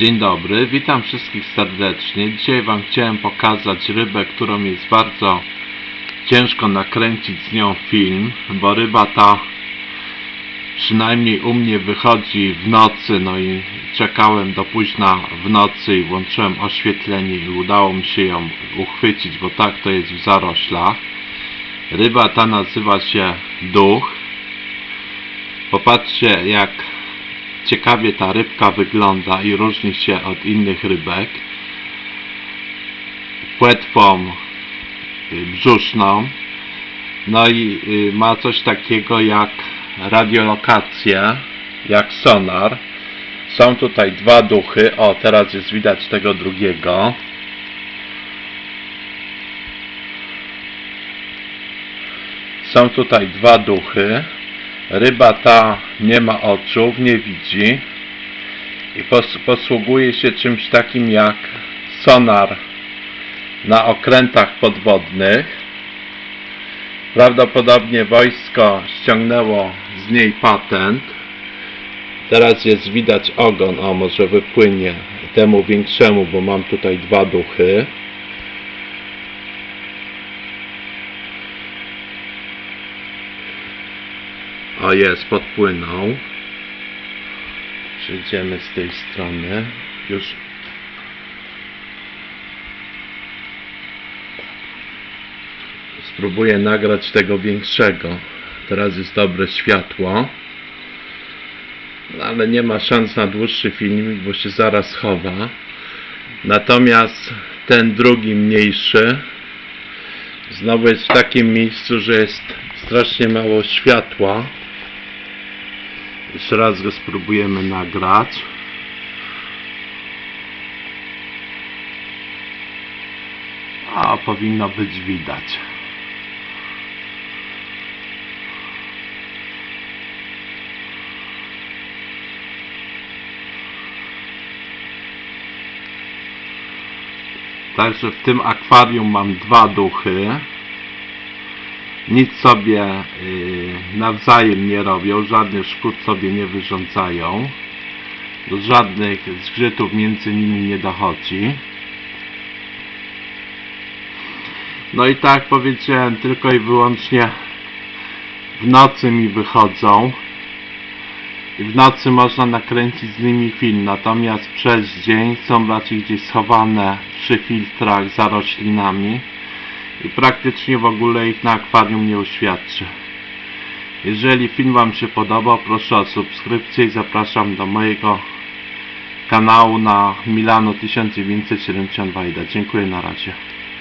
Dzień dobry, witam wszystkich serdecznie. Dzisiaj Wam chciałem pokazać rybę, którą jest bardzo ciężko nakręcić z nią film, bo ryba ta przynajmniej u mnie wychodzi w nocy, no i czekałem do późna w nocy i włączyłem oświetlenie i udało mi się ją uchwycić, bo tak to jest w zaroślach. Ryba ta nazywa się duch. Popatrzcie jak ciekawie ta rybka wygląda i różni się od innych rybek. Płetwą y, brzuszną. No i y, ma coś takiego jak radiolokację, jak sonar. Są tutaj dwa duchy. O, teraz jest widać tego drugiego. Są tutaj dwa duchy. Ryba ta nie ma oczu, nie widzi i pos posługuje się czymś takim jak sonar na okrętach podwodnych. Prawdopodobnie wojsko ściągnęło z niej patent. Teraz jest widać ogon, o może wypłynie temu większemu, bo mam tutaj dwa duchy. O jest, podpłynął. Przejdziemy z tej strony. Już. Spróbuję nagrać tego większego. Teraz jest dobre światło. No, ale nie ma szans na dłuższy filmik, bo się zaraz chowa. Natomiast ten drugi mniejszy znowu jest w takim miejscu, że jest strasznie mało światła. Jeszcze raz go spróbujemy nagrać. A powinno być widać. Także w tym akwarium mam dwa duchy. Nic sobie y, nawzajem nie robią, żadnych szkód sobie nie wyrządzają. Żadnych zgrzytów między nimi nie dochodzi. No i tak powiedziałem, tylko i wyłącznie w nocy mi wychodzą. I w nocy można nakręcić z nimi film, natomiast przez dzień są raczej gdzieś schowane przy filtrach za roślinami praktycznie w ogóle ich na akwarium nie uświadczy. Jeżeli film Wam się podobał, proszę o subskrypcję i zapraszam do mojego kanału na Milano 1972. Dziękuję na razie.